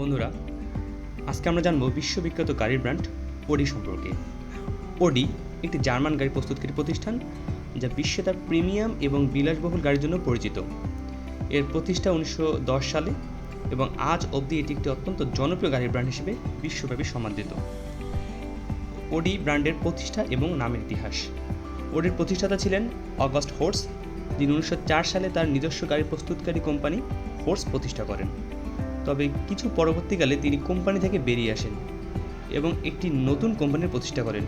বন্ধুরা, আজকে আমরা জানব বিশ্ববিখ্যাত গাড়ির ব্র্যান্ড ওডি সম্পর্কে। ওডি একটি জার্মান গাড়ি প্রস্তুতকারী প্রতিষ্ঠান যা বিশ্বে তার প্রিমিয়াম এবং বিলাসবহুল গাড়ির জন্য পরিচিত। এর প্রতিষ্ঠা উনিশশো দশ সালে এবং আজ অবধি এটি একটি অত্যন্ত জনপ্রিয় গাড়ির ব্র্যান্ড হিসেবে বিশ্বব্যাপী সমাদৃত ওডি ব্র্যান্ডের প্রতিষ্ঠা এবং নামের ইতিহাস। ওডির প্রতিষ্ঠাতা ছিলেন অগাস্ট হোর্স, যিনি উনিশশো চার সালে তার নিজস্ব গাড়ি প্রস্তুতকারী কোম্পানি হোর্স প্রতিষ্ঠা করেন। তবে কিছু পরবর্তীকালে তিনি কোম্পানি থেকে বেরিয়ে আসেন এবং একটি নতুন কোম্পানির প্রতিষ্ঠা করেন।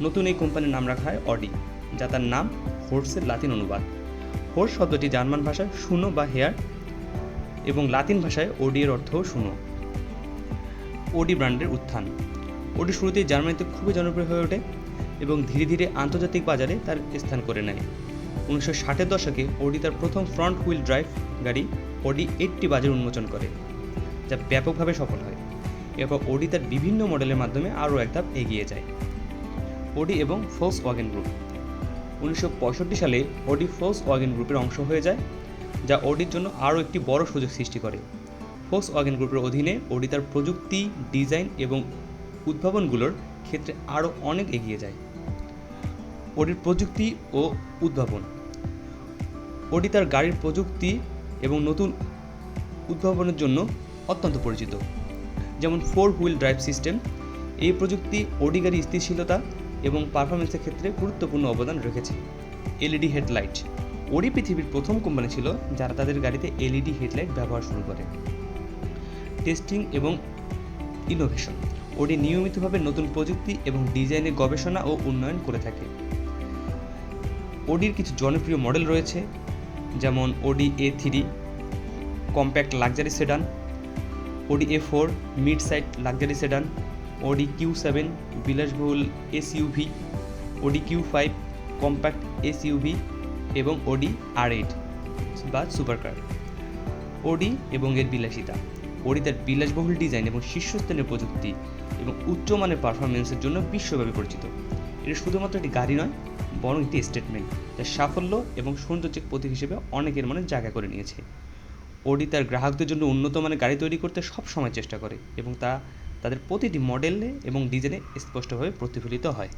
নতুন এই কোম্পানির নাম রাখা হয় অডি, যা তার নাম হোর্সের লাতিন অনুবাদ। হোর্স শব্দটি জার্মান ভাষায় শুনো বা হেয়ার এবং লাতিন ভাষায় ওডি এর অর্থও শুনো। ওডি ব্র্যান্ডের উত্থান। ওডি শুরুতেই জার্মানিতে খুবই জনপ্রিয় হয়ে ওঠে এবং ধীরে ধীরে আন্তর্জাতিক বাজারে তার স্থান করে নেয়। উনিশশো ষাটের দশকে ওডি তার প্রথম ফ্রন্ট হুইল ড্রাইভ গাড়ি, ওডি এইটটি বাজার উন্মোচন করে। যা ব্যাপকভাবে সফল হয়। এরপর ওডি তার বিভিন্ন মডেলের মাধ্যমে আরও এক ধাপ এগিয়ে যায়। ওডি এবং ফোর্স ওয়াগেন গ্রুপ উনিশশো পঁয়ষট্টি সালে ওডি ফোর্স ওয়াগেন গ্রুপের অংশ হয়ে যায়, যা ওডির জন্য আরও একটি বড় সুযোগ সৃষ্টি করে। ফোর্স ওয়াগেন গ্রুপের অধীনে ওডি তার প্রযুক্তি, ডিজাইন এবং উদ্ভাবনগুলোর ক্ষেত্রে আরও অনেক এগিয়ে যায়। ওডির প্রযুক্তি ও উদ্ভাবন। ওডি তার গাড়ির প্রযুক্তি এবং নতুন উদ্ভাবনের জন্য অত্যন্ত পরিচিত। যেমন ফোর হুইল ড্রাইভ সিস্টেম, এই প্রযুক্তি ওডি গাড়ি স্থিতিশীলতা এবং পারফরমেন্সের ক্ষেত্রে গুরুত্বপূর্ণ অবদান রেখেছে। এলইডি হেডলাইট, ওডি পৃথিবীর প্রথম কোম্পানি ছিল যারা তাদের গাড়িতে এলইডি হেডলাইট ব্যবহার শুরু করে। টেস্টিং এবং ইনোভেশন, ওডি নিয়মিতভাবে নতুন প্রযুক্তি এবং ডিজাইনের গবেষণা ও উন্নয়ন করে থাকে। ওডির কিছু জনপ্রিয় মডেল রয়েছে, যেমন Audi A three, compact luxury sedan Audi A four mid side luxury sedan, Audi Q seven বিলাসবহুল SUV, Audi Q five, compact SUV এবং ওডি আর এইট, বা সুপারকার ওডি এবং এর বিলাসিতা। ওডি তার বিলাসবহুল ডিজাইন এবং শীর্ষস্থানীয় প্রযুক্তি এবং উচ্চমানের পারফরমেন্সের জন্য বিশ্বব্যাপী পরিচিত। এটা শুধুমাত্র একটি গাড়ি নয়, বরং একটি স্টেটমেন্ট যার সাফল্য এবং সৌন্দর্যের প্রতীক হিসেবে অনেকের মনে জায়গা করে নিয়েছে। ওডি তার গ্রাহকদের জন্য উন্নত মানের গাড়ি তৈরি করতে সব সময় চেষ্টা করে এবং তা তাদের প্রতিটি মডেলে এবং ডিজাইনে স্পষ্টভাবে প্রতিফলিত হয়।